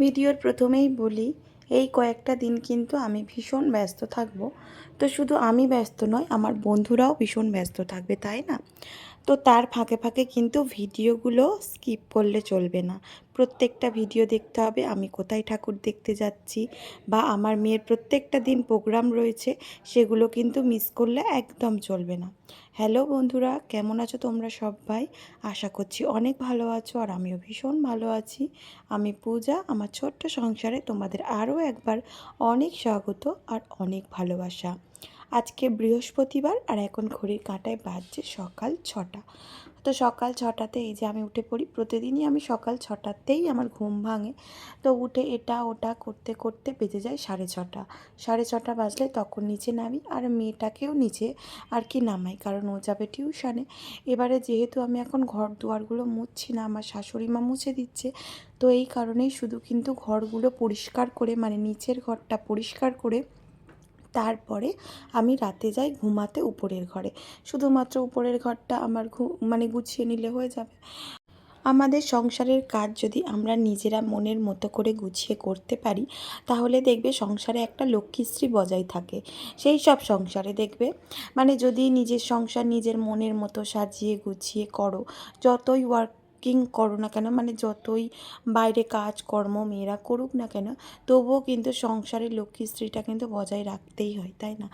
ভিডিওর প্রথমেই বলি, এই কয়েকটা দিন কিন্তু আমি ভীষণ ব্যস্ত থাকব। তো শুধু আমি ব্যস্ত নয়, আমার বন্ধুরাও ভীষণ ব্যস্ত থাকবে, তাই না? তো তার ফাঁকে ফাঁকে কিন্তু ভিডিওগুলো স্কিপ করলে চলবে না। প্রত্যেকটা ভিডিও দেখতে হবে, আমি কোথায় ঠাকুর দেখতে যাচ্ছি বা আমার মেয়ের প্রত্যেকটা দিন প্রোগ্রাম রয়েছে, সেগুলো কিন্তু মিস করলে একদম চলবে না। হ্যালো বন্ধুরা, কেমন আছো তোমরা সবাই? আশা করছি অনেক ভালো আছো আর আমিও ভীষণ ভালো আছি। আমি পূজা, আমার ছোট্ট সংসারে তোমাদের আরও একবার অনেক স্বাগত আর অনেক ভালোবাসা। আজকে বৃহস্পতিবার আর এখন ঘড়ির কাঁটায় বাজছে সকাল ছটা। তো সকাল ছটাতে এই যে আমি উঠে পড়ি, প্রতিদিনই আমি সকাল ছটাতেই আমার ঘুম ভাঙে। তো উঠে এটা ওটা করতে করতে বেজে যায় সাড়ে ছটা। সাড়ে ছটা বাজলে তখন নিচে নামি আর মেয়েটাকেও নিচে আর কি নামাই, কারণ ও যাবে টিউশনে। এবারে যেহেতু আমি এখন ঘর দুয়ারগুলো মুছছি না, আমার শাশুড়ি মা মুছে দিচ্ছে, তো এই কারণেই শুধু কিন্তু ঘরগুলো পরিষ্কার করে মানে নিচের ঘরটা পরিষ্কার করে তারপরে আমি রাতে যাই ঘুমাতে উপরের ঘরে। শুধুমাত্র উপরের ঘরটা আমার ঘু মানে গুছিয়ে নিলে হয়ে যাবে। আমাদের সংসারের কাজ যদি আমরা নিজেরা মনের মতো করে গুছিয়ে করতে পারি, তাহলে দেখবে সংসারে একটা লক্ষ্মীশ্রী বজায় থাকে। সেই সব সংসারে দেখবে মানে যদি নিজের সংসার নিজের মনের মতো সাজিয়ে গুছিয়ে করো, যতই ওয়ার্ক কিং করো না কেন মানে যতই বাইরে কাজকর্ম মেয়েরা করুক না কেন, তবুও কিন্তু সংসারের লক্ষ্মী স্ত্রীটা কিন্তু বজায় রাখতেই হয়, তাই না?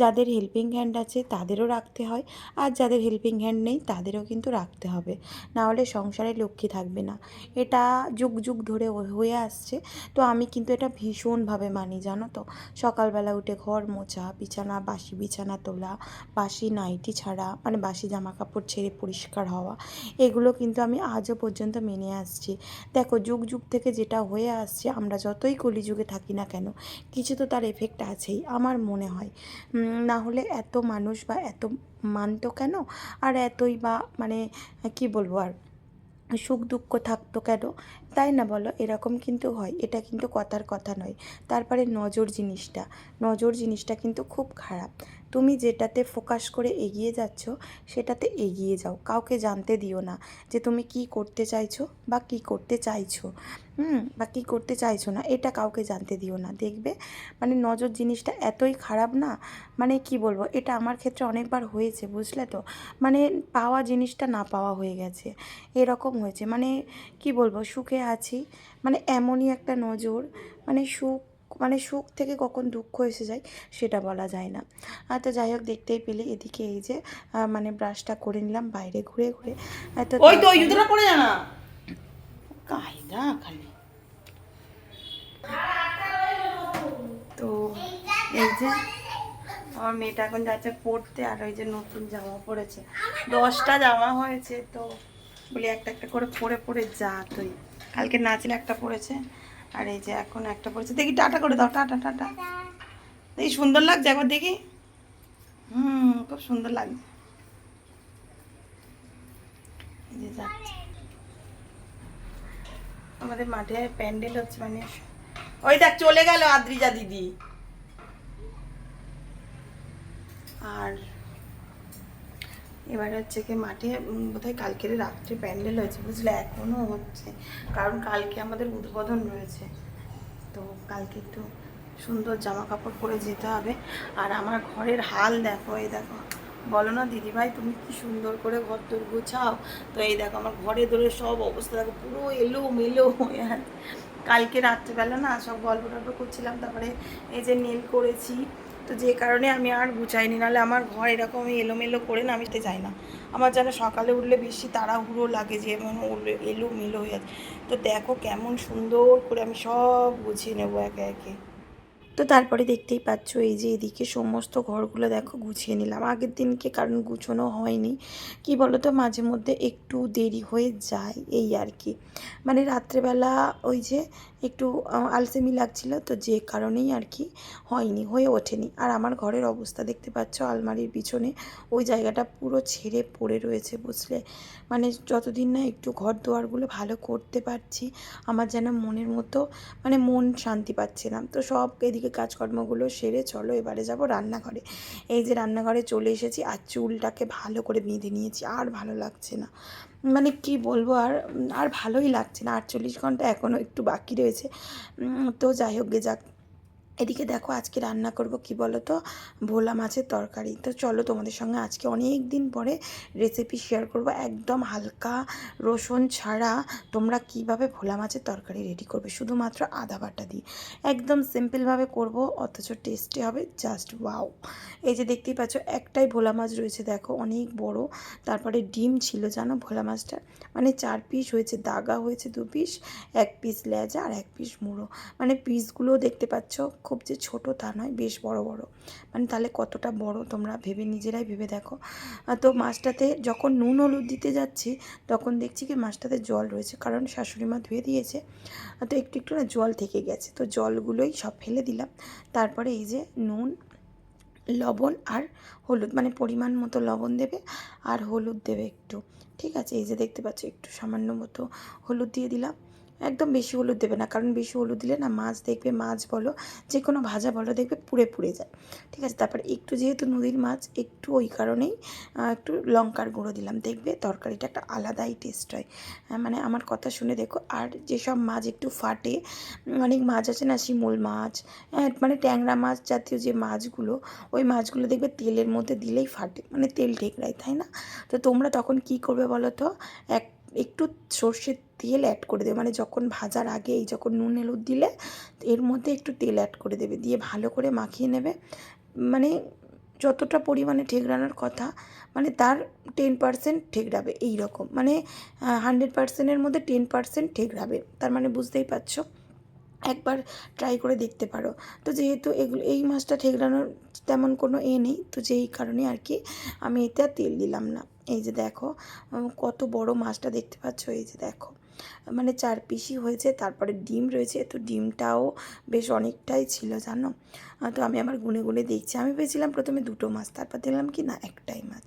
যাদের হেল্পিং হ্যান্ড আছে তাদেরও রাখতে হয়, আর যাদের হেল্পিং হ্যান্ড নেই তাদেরও কিন্তু রাখতে হবে। না হলে সংসারে লক্ষ্মী থাকবে না। এটা যুগ যুগ ধরে হয়ে আসছে, তো আমি কিন্তু এটা ভীষণভাবে মানি, জানো তো? সকালবেলা উঠে ঘর মোছা, বিছানা, বাসি বিছানা তোলা, বাসি নাইটি ছাড়া মানে বাসি জামা কাপড় ছেড়ে পরিষ্কার হওয়া, এগুলো কিন্তু আমি আজও পর্যন্ত মেনে আসছি। দেখো, যুগ যুগ থেকে যেটা হয়ে আসছে, আমরা যতই কলিযুগে থাকি না কেন, কিছু তো তার এফেক্ট আছেই, আমার মনে হয়। না হলে এত মানুষ বা এত মানতো কেন? আর এতই বা মানে কি বলব আর, সুখ দুঃখ থাকতো কেন? তাই না বলো? এরকম কিন্তু হয়, এটা কিন্তু কথার কথা নয়। তারপরে নজর জিনিসটা নজর জিনিসটা কিন্তু খুব খারাপ। তুমি যেটাতে ফোকাস করে এগিয়ে যাচ্ছ, সেটাতে এগিয়ে যাও। কাউকে জানতে দিও না যে তুমি কি করতে চাইছো বা কি করতে চাইছো। হুম, বা কী করতে চাইছো না, এটা কাউকে জানতে দিও না। দেখবে মানে নজর জিনিসটা এতই খারাপ না মানে কি বলব, এটা আমার ক্ষেত্রে অনেকবার হয়েছে, বুঝলে তো? মানে পাওয়া জিনিসটা না পাওয়া হয়ে গেছে, এরকম হয়েছে। মানে কি বলব, সুখে আছি মানে এমনই একটা নজর মানে সুখ মানে সুখ থেকে কখন দুঃখ এসে যায় সেটা বলা যায় না। আর তো যাই হোক দেখতেই পেলে এদিকে এই যে মানে ব্রাশটা করে নিলাম বাইরে ঘুরে ঘুরে। তো ওই তো ওই জুতোটা পরে যা কায়দা খালি। তো এই যে আমার মেয়েটা এখন যাচ্ছে পড়তে আর ওই যে নতুন জামা পরেছে। দশটা জামা হয়েছে তো বলি একটা একটা করে পরে পরে যা তুই। কালকে নাচলে একটা পড়েছে আর এই যে এখন একটা পড়েছে। দেখি, টাটা করে দাও, টাটা টাটা। দেখি সুন্দর লাগছে, একবার দেখি। হুম, খুব সুন্দর লাগছে। আমাদের মাঠে প্যান্ডেল হচ্ছে মানে ওই দেখ, চলে গেল আদ্রিজা দিদি। আর এবার হচ্ছে কি মাঠে বোধহয় কালকের রাত্রে প্যান্ডেল হয়েছে, বুঝলে? এখনও হচ্ছে, কারণ কালকে আমাদের উদ্বোধন রয়েছে। তো কালকে একটু সুন্দর জামা কাপড় পরে যেতে হবে। আর আমার ঘরের হাল দেখো, এই দেখো। বলো না, দিদিভাই, তুমি কি সুন্দর করে ঘর তোর গোছাও? তো এই দেখো, আমার ঘরে ধরে সব অবস্থা দেখো, পুরো এলো মেলো হয়ে কালকে রাত্রেবেলা না সব গল্প টল্প করছিলাম, তারপরে এই যে নেল করেছি তো যে কারণে আমি আর গুছাইনি, নাহলে আমার ঘর এরকম এলোমেলো করে না, আমি চাই না। আমার যেন সকালে উঠলে বেশি তাড়াহুড়ো লাগে যে মানে এলোমেলো এলো হয়ে যাচ্ছে তো দেখো কেমন সুন্দর করে আমি সব গুছিয়ে নেব একে একে। তো তারপরে দেখতেই পাচ্ছ, এই যে এদিকে সমস্ত ঘরগুলো দেখো গুছিয়ে নিলাম। আগের দিনকে কারণ গুছানো হয়নি। কি বলো তো মাঝে মধ্যে একটু দেরি হয়ে যায় এই আর কি। মানে রাত্রেবেলা ওই যে একটু আলসেমি লাগছিল তো যে কারণেই আর কি হয়নি, হয়ে ওঠেনি। আর আমার ঘরের অবস্থা দেখতে পাচ্ছ, আলমারির পিছনে ওই জায়গাটা পুরো ছেড়ে পড়ে রয়েছে বুঝলে। মানে যতদিন না একটু ঘর দুয়ারগুলো ভালো করতে পারছি, আমার যেন মনের মতো মানে মন শান্তি পাচ্ছে না। তো সব এদিকে কাজকর্মগুলো সেরে চলো, এবারে যাব রান্নাঘরে। এই যে রান্নাঘরে চলে এসেছি আর চুলটাকে ভালো করে বেঁধে নিয়েছি, আর ভালো লাগছে না। মানে কি বলব আর আর ভালোই লাগছে না, আটচল্লিশ ঘণ্টা এখনও একটু বাকি রয়েছে। তো যাই হোক গে যাক। এদিকে দেখো আজকে রান্না করব কি বলো তো ভোলা মাছের তরকারি। তো চলো তোমাদের সঙ্গে আজকে অনেক দিন পরে রেসিপি শেয়ার করব। একদম হালকা রসুন ছাড়া তোমরা কীভাবে ভোলা মাছের তরকারি রেডি করবে? শুধুমাত্র আদা বাটা দিয়ে। একদম সিম্পলভাবে করব, অথচ টেস্টি হবে জাস্ট ওয়াও এই যে দেখতেই পাচ্ছ, একটাই ভোলা মাছ রয়েছে, দেখো অনেক বড়। তারপরে ডিম ছিল, জানো ভোলা মাছটা? মানে চার পিস হয়েছে, দাগা হয়েছে দু পিস এক পিস লেজা আর এক পিস মুড়ো। মানে পিসগুলোও দেখতে পাচ্ছ খুব যে ছোট তা নয়, বেশ বড় বড়। মানে তাহলে কতটা বড় তোমরা ভেবে নিজেরাই ভেবে দেখো। তো মাছটাতে যখন নুন হলুদ দিতে যাচ্ছি, তখন দেখছি কি মাছটাতে জল রয়েছে, কারণ শাশুড়ি মা ধুয়ে দিয়েছে। তো একটু একটু না জল থেকে গেছে, তো জলগুলোই সব ফেলে দিলাম। তারপরে এই যে নুন, লবণ আর হলুদ মানে পরিমাণ মতো লবণ দেবে আর হলুদ দেবে একটু। ঠিক আছে, এই যে দেখতে পাচ্ছ, একটু সামান্য মতো হলুদ দিয়ে দিলাম। একদম বেশি হলুদ দেবে না। কারণ বেশি হলুদ দিলে না মাছ দেখবে মাছ বলো যে কোনো ভাজা বলো দেখবে পুড়ে পুড়ে যায়। ঠিক আছে তারপর একটু যেহেতু নদীর মাছ একটু ওই কারণেই একটু লঙ্কার গুঁড়ো দিলাম। দেখবে তরকারিটা একটা আলাদাই টেস্ট হয়। মানে আমার কথা শুনে দেখো আর যেসব মাছ একটু ফাটে অনেক মাছ আছে না শিমুল মাছ হ্যাঁ, মানে ট্যাংরা মাছ জাতীয় যে মাছগুলো ওই মাছগুলো দেখবে তেলের মধ্যে দিলেই ফাটে। মানে তেল ঠেকরায় তাই না? তো তোমরা তখন কি করবে বলো তো? এক একটু সর্ষের তেল অ্যাড করে দেবে। মানে যখন ভাজার আগে এই যখন নুন হলুদ দিলে, এর মধ্যে একটু তেল অ্যাড করে দেবে। দিয়ে ভালো করে মাখিয়ে নেবে। মানে যতটা পরিমাণে ঠেকরানোর কথা মানে তার টেন পার্সেন্ট ঠেকরাবে এই রকম মানে হান্ড্রেড পার্সেন্টের মধ্যে টেন পার্সেন্ট ঠেকরাবে। তার মানে বুঝতেই পারছ? একবার ট্রাই করে দেখতে পারো। তো যেহেতু এগুলো, এই মাছটা ঠেকরানোর তেমন কোনো এ নেই। তো যেই কারণে আর কি আমি এতে তেল দিলাম না। এই যে দেখো কত বড় মাছটা দেখতে পাচ্ছ? এই যে দেখো মানে চার পিসই হয়েছে, তারপরে ডিম রয়েছে। তো ডিমটাও বেশ অনেকটাই ছিল, জানো? তো আমি আমার গুনে গুনে দেখছি। আমি ভেবেছিলাম প্রথমে দুটো মাছ, তারপর দেখলাম কি না, একটাই মাছ।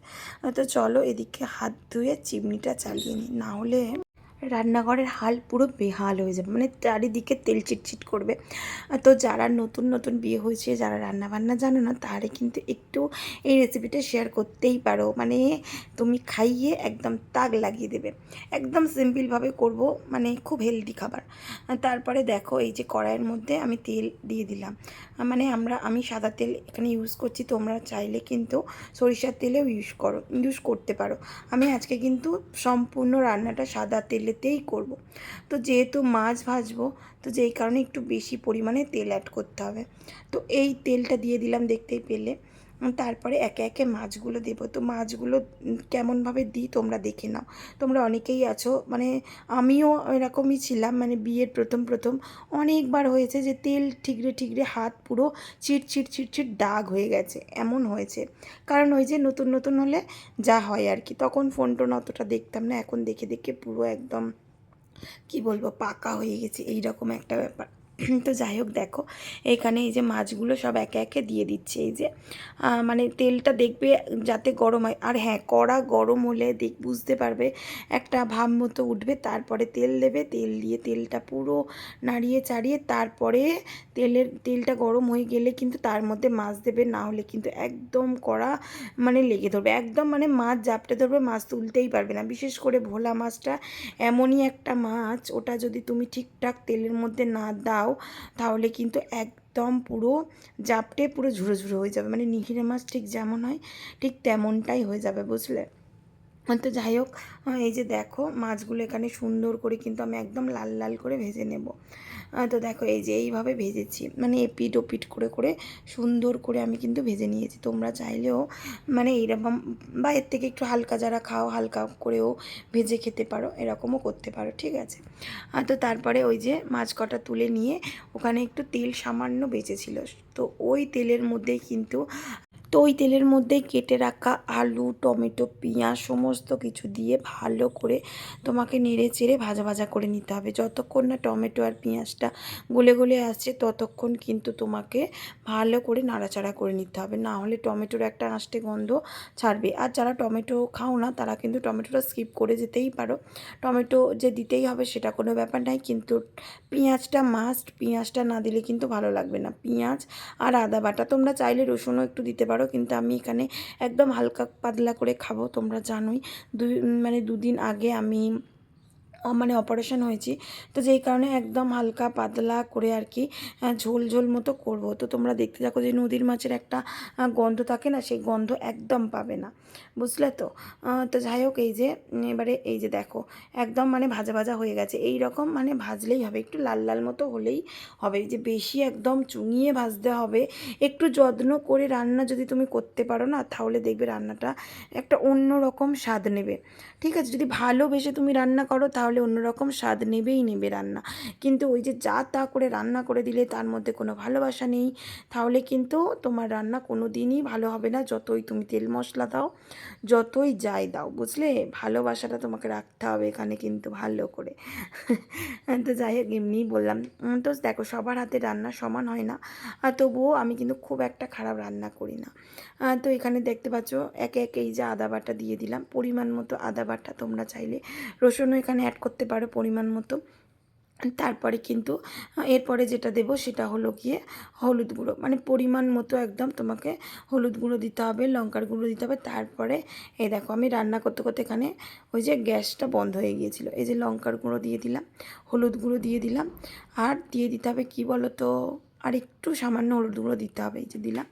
তো চলো এদিকে হাত ধুয়ে চিমনিটা চালিয়ে নিই। না হলে রান্নাঘরের হাল পুরো বেহাল হয়ে যাবে। মানে চারিদিকে তেল চিটচিট করবে। তো যারা নতুন নতুন বিয়ে হয়েছে, যারা রান্না বান্না জানো না, তারে কিন্তু একটু এই রেসিপিটা শেয়ার করতেই পারো। মানে তুমি খাইয়ে একদম তাক লাগিয়ে দেবে। একদম সিম্পলভাবে করব মানে খুব হেলদি খাবার। তারপরে দেখো, এই যে কড়াইয়ের মধ্যে আমি তেল দিয়ে দিলাম। মানে আমরা, আমি সাদা তেল এখানে ইউজ করছি, তোমরা চাইলে কিন্তু সরিষার তেলেও ইউজ করো ইউজ করতে পারো। আমি আজকে কিন্তু সম্পূর্ণ রান্নাটা সাদা তেলেতেই করব। তো যেহেতু মাছ ভাজবো, তো যেই কারণে একটু বেশি পরিমাণে তেল অ্যাড করতে হবে। তো এই তেলটা দিয়ে দিলাম দেখতেই পেলে। তারপরে একে একে মাছগুলো দেবো। তো মাছগুলো কেমনভাবে দিই তোমরা দেখে নাও। তোমরা অনেকেই আছো মানে আমিও এরকমই ছিলাম মানে বিয়ের প্রথম প্রথম অনেকবার হয়েছে যে তেল ঠিকরে ঠিকরে হাত পুরো চিট চিট চিট চিট দাগ হয়ে গেছে, এমন হয়েছে। কারণ ওই যে নতুন নতুন হলে যা হয় আর কি, তখন ফোন টোন অতটা দেখতাম না, এখন দেখে দেখে পুরো একদম, কি বলব, পাকা হয়ে গেছে এই রকম একটা ব্যাপার। তো যাই হোক দেখো, এখানে এই যে মাছগুলো সব একে একে দিয়ে দিচ্ছে, এই যে মানে তেলটা দেখবে যাতে গরম হয়। আর হ্যাঁ কড়া গরম হলে দেখ, বুঝতে পারবে, একটা ভাব মতো উঠবে, তারপরে তেল দেবে, তেল দিয়ে তেলটা পুরো নাড়িয়ে চাড়িয়ে তারপরে তেলের, তেলটা গরম হয়ে গেলে কিন্তু তার মধ্যে মাছ দেবে, না হলে কিন্তু একদম কড়া মানে লেগে ধরবে, একদম মানে মাছ জাপটে ধরবে, মাছ তুলতেই পারবে না। বিশেষ করে ভোলা মাছটা এমনই একটা মাছ, ওটা যদি তুমি ঠিকঠাক তেলের মধ্যে না দাও তাহলে কিন্তু একদম পুরো জাপটে পুরো ঝুরো ঝুরো হয়ে যাবে। মানে নিঘিরে মাছ ঠিক যেমন হয়, ঠিক তেমনটাই হয়ে যাবে, বুঝলে? তো যাই হোক এই যে দেখো মাছগুলো এখানে সুন্দর করে কিন্তু আমি একদম লাল লাল করে ভেজে নেব। তো দেখো এই যে এইভাবে ভেজেছি মানে এপিট ওপিট করে করে সুন্দর করে আমি কিন্তু ভেজে নিয়েছি। তোমরা চাইলেও মানে এইরকম বা এর থেকে একটু হালকা যারা খাও, হালকা করেও ভেজে খেতে পারো, এরকমও করতে পারো, ঠিক আছে? তো তারপরে ওই যে মাছ কটা তুলে নিয়ে ওখানে একটু তেল সামান্য বেঁচেছিল। তো ওই তেলের মধ্যেই কিন্তু তো ওই তেলের মধ্যে কেটে রাখা আলু, টমেটো, পেঁয়াজ সমস্ত কিছু দিয়ে ভালো করে তোমাকে নেড়ে চেড়ে ভাজা ভাজা করে নিতে হবে। যতক্ষণ না টমেটো আর পেঁয়াজটা গলে গলে আসছে, ততক্ষণ কিন্তু তোমাকে ভালো করে নাড়াচাড়া করে নিতে হবে। না হলে টমেটোর একটা আঁশটে গন্ধ ছাড়বে। আর যারা টমেটো খাও না, তারা কিন্তু টমেটোটা স্কিপ করে যেতেই পারো। টমেটো যে দিতেই হবে সেটা কোনো ব্যাপার নাই, কিন্তু পেঁয়াজটা মাস্ট পেঁয়াজটা না দিলে কিন্তু ভালো লাগবে না। পেঁয়াজ আর আদা বাটা তোমরা চাইলে রসুনও একটু দিতে পারো। পারো কিন্তু আমি এখানে একদম হালকা পাতলা করে খাব, তোমরা জানোই। দুই মানে দুদিন আগে আমি মানে অপারেশন হয়েছি। তো যেই কারণে একদম হালকা পাতলা করে আর কি ঝোল ঝোল মতো করব। তো তোমরা দেখতে থাকো যে নদীর মাছের একটা গন্ধ থাকে না, সেই গন্ধ একদম পাবে না। বুঝলে তো? তো যাই হোক, এই যে এবারে এই যে দেখো, একদম মানে ভাজা ভাজা হয়ে গেছে। এই রকম মানে ভাজলেই হবে, একটু লাল লাল মতো হলেই হবে। যে বেশি একদম চুঙিয়ে ভাজতে হবে, একটু যত্ন করে রান্না যদি তুমি করতে পারো না, তাহলে দেখবে রান্নাটা একটা অন্য রকম স্বাদ নেবে। ঠিক আছে, যদি ভালোবেসে তুমি রান্না করো, তাহলে অন্যরকম স্বাদ নেবেই নেবে রান্না। কিন্তু ওই যে যা তা করে রান্না করে দিলে তার মধ্যে কোনো ভালোবাসা নেই, তাহলে কিন্তু তোমার রান্না কোনো দিনই ভালো হবে না। যতই তুমি তেল মশলা দাও, যতই যাই দাও, বুঝলে? ভালোবাসাটা তোমাকে রাখতে হবে এখানে কিন্তু ভালো করে। তো যাই হোক, এমনিই বললাম। তো দেখো, সবার হাতে রান্না সমান হয় না। আর তবুও আমি কিন্তু খুব একটা খারাপ রান্না করি না। তো এখানে দেখতে পাচ্ছ, একে একে এই যে আদা বাটা দিয়ে দিলাম। পরিমাণ মতো আদা বাটা তোমরা চাইলে। রসুনও এখানে অ্যাড করতে পারো পরিমাণ মতো। তারপরে কিন্তু, এরপরে যেটা দেব সেটা হলো গিয়ে হলুদ গুঁড়ো। মানে পরিমাণ মতো একদম তোমাকে হলুদ গুঁড়ো দিতে হবে, লঙ্কার গুঁড়ো দিতে হবে। তারপরে এই দেখো আমি রান্না করতে করতে এখানে ওই যে গ্যাসটা বন্ধ হয়ে গিয়েছিল। এই যে লঙ্কার গুঁড়ো দিয়ে দিলাম, হলুদ গুঁড়ো দিয়ে দিলাম। আর দিয়ে দিতে হবে কী বলো তো আর একটু সামান্য হলুদ গুঁড়ো দিতে হবে, এই যে দিলাম।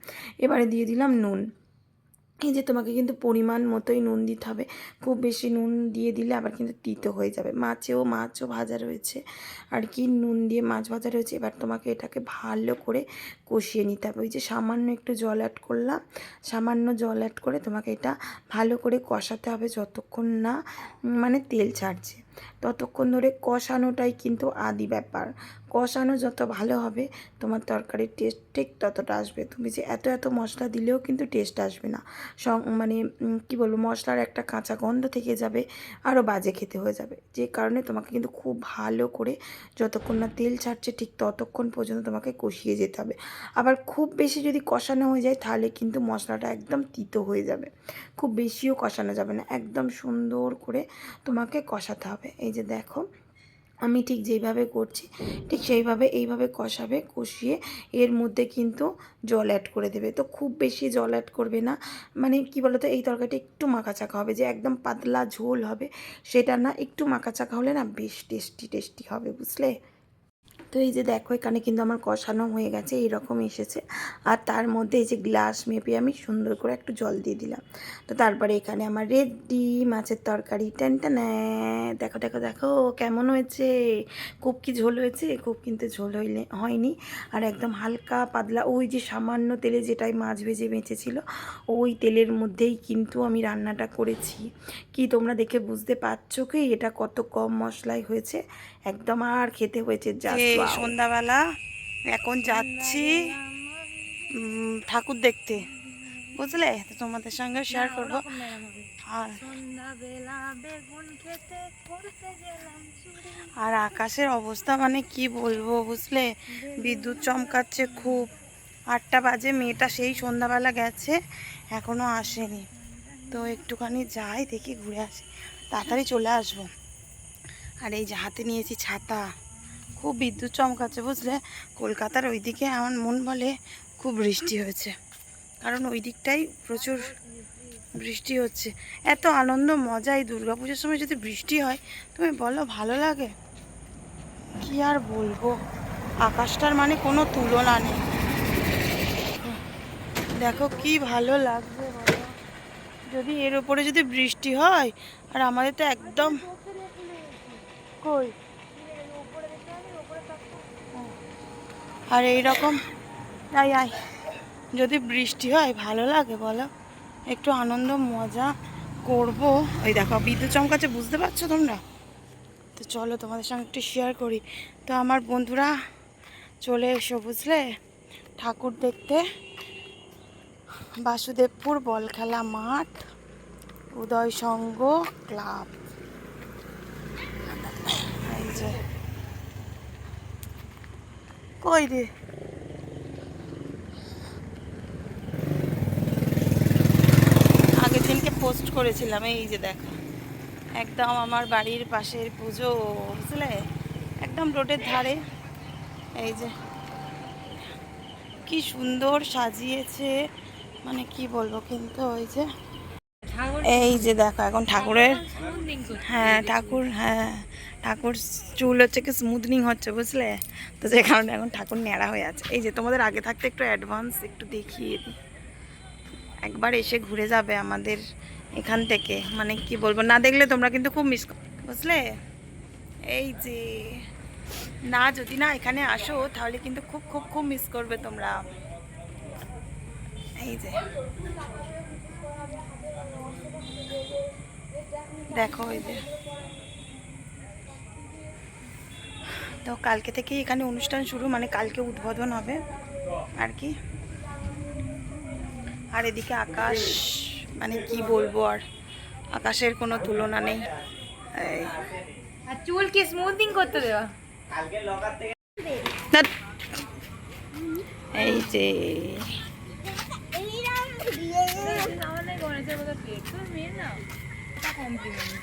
এবারে দিয়ে দিলাম নুন। এই যে তোমাকে কিন্তু পরিমাণ মতোই নুন দিতে হবে। খুব বেশি নুন দিয়ে দিলে আবার কিন্তু তিতো হয়ে যাবে। মাছেও মাছও ভাজা রয়েছে। আর কি নুন দিয়ে মাছ ভাজা রয়েছে, এবার তোমাকে এটাকে ভালো করে কষিয়ে নিতে হবে। ওই যে সামান্য একটু জল অ্যাড করলাম, সামান্য জল অ্যাড করে তোমাকে এটা ভালো করে কষাতে হবে যতক্ষণ না মানে তেল ছাড়ছে। ততক্ষণ ধরে কষানোটাই কিন্তু আদি ব্যাপার। কষানো যত ভালো হবে, তোমার তরকারির টেস্ট ঠিক ততটা আসবে। তুমি যে এত এত মশলা দিলেও কিন্তু টেস্ট আসবে না। মানে কি বলব, মশলার একটা কাঁচা গন্ধ থেকে যাবে আরও বাজে খেতে হয়ে যাবে। যে কারণে তোমাকে কিন্তু খুব ভালো করে যতক্ষণ না তেল ছাড়ছে, ঠিক ততক্ষণ পর্যন্ত তোমাকে কষিয়ে যেতে হবে। আবার খুব বেশি যদি কষানো হয়ে যায়, তাহলে কিন্তু মশলাটা একদম তিতো হয়ে যাবে। খুব বেশিও কষানো যাবে না। একদম সুন্দর করে তোমাকে কষাতে হবে। এই যে দেখো, আমি ঠিক যেইভাবে করছি, ঠিক সেইভাবে এইভাবে কষাবে, কষিয়ে এর মধ্যে কিন্তু জল অ্যাড করে দেবে। তো খুব বেশি জল অ্যাড করবে না। মানে কি বলতো, এই তরকারিটা একটু মাখাচাকা হবে, যে একদম পাতলা ঝোল হবে, সেটা না একটু মাখাচাকা হলে না বেশ টেস্টি টেস্টি হবে, বুঝলে? তো এই যে দেখো এখানে কিন্তু আমার কষানো হয়ে গেছে এইরকম এসেছে। আর তার মধ্যে এই যে গ্লাস মেপে আমি সুন্দর করে একটু জল দিয়ে দিলাম। তো তারপরে এখানে আমার রেডি মাছের তরকারি টেনটা দেখো দেখো দেখো কেমন হয়েছে? খুব কি ঝোল হয়েছে? খুব কিন্তু ঝোল হইলে হয়নি। আর একদম হালকা পাতলা ওই যে সামান্য তেলে যেটাই মাছ ভেজে বেঁচেছিল ওই তেলের মধ্যেই কিন্তু আমি রান্নাটা করেছি। কি তোমরা দেখে বুঝতে পারছ কি? এটা কত কম মশলায় হয়েছে? একদম আর খেতে হয়েছে জাস্ট সন্ধ্যাবেলা এখন যাচ্ছি ঠাকুর দেখতে। বুঝলে? তো তোমাদের সঙ্গে শেয়ার করব। আর আর আকাশের অবস্থা মানে কি বলব বুঝলে? বিদ্যুৎ চমকাচ্ছে খুব। আটটা বাজে মেয়েটা সেই সন্ধ্যাবেলা গেছে এখনও আসেনি। তো একটুখানি যাই দেখি ঘুরে আসি। তাড়াতাড়ি চলে আসব। আর এই যে হাতে নিয়েছি ছাতা। খুব বিদ্যুৎ চমকাচ্ছে বুঝলে? কলকাতার ওইদিকে আমার মন বলে খুব বৃষ্টি হয়েছে। কারণ ওই দিকটাই প্রচুর বৃষ্টি হচ্ছে। এত আনন্দ মজা এই দুর্গাপুজোর সময় যদি বৃষ্টি হয়, তুমি বলো ভালো লাগে? কি আর বলব? আকাশটার মানে কোনো তুলনা নেই। দেখো কি ভালো লাগবে যদি এর উপরে যদি বৃষ্টি হয়, আর আমাদের তো একদম কই? আর এই রকম তাই আয় যদি বৃষ্টি হয়, ভালো লাগে, বলো। একটু আনন্দ, মজা করব। ওই দেখো, বিদ্যুৎ চমকাচ্ছে, বুঝতে পারছ তোমরা? তো চলো, তোমাদের সঙ্গে একটু শেয়ার করি। তো আমার বন্ধুরা, চলে এসো, বুঝলে? ঠাকুর দেখতে। বাসুদেবপুর বল খেলা মাঠ উদয় সঙ্গ ক্লাব। এই যে কই রে? আগের দিনকে পোস্ট করেছিলাম এই যে দেখো। একদম আমার বাড়ির পাশের পুজো বুঝলে? একদম রোডের ধারে। এই যে কি সুন্দর সাজিয়েছে মানে কি বলব কিন্তু ওই যে। ঠাকুর এই যে দেখো এখন ঠাকুরের। হ্যাঁ ঠাকুর হ্যাঁ। ঠাকুর চুল হচ্ছে কি স্মুথনিং হচ্ছে, বুঝলে? তো যে কারণে এখন ঠাকুর ন্যাড়া হয়ে আছে। এই যে তোমাদের আগে থাকতে একটু অ্যাডভান্স একটু দেখিয়ে দিই। একবার এসে ঘুরে যাবে আমাদের এখান থেকে। মানে কি বলব, না দেখলে তোমরা কিন্তু খুব মিস বুঝলে? এই যে, না যদি না এখানে আসো, তাহলে কিন্তু খুব খুব খুব মিস করবে তোমরা। এই যে। দেখো এই যে। তো কালকে থেকেই এখানে অনুষ্ঠান শুরু মানে কালকে উদ্বোধন হবে আর কি। আর এদিকে আকাশ মানে কি বলব আর আকাশের কোনো তুলনা নেই। এই। চুল কি স্মুথিং করতে দেওয়া এই যে। কমপ্লিমেন্ট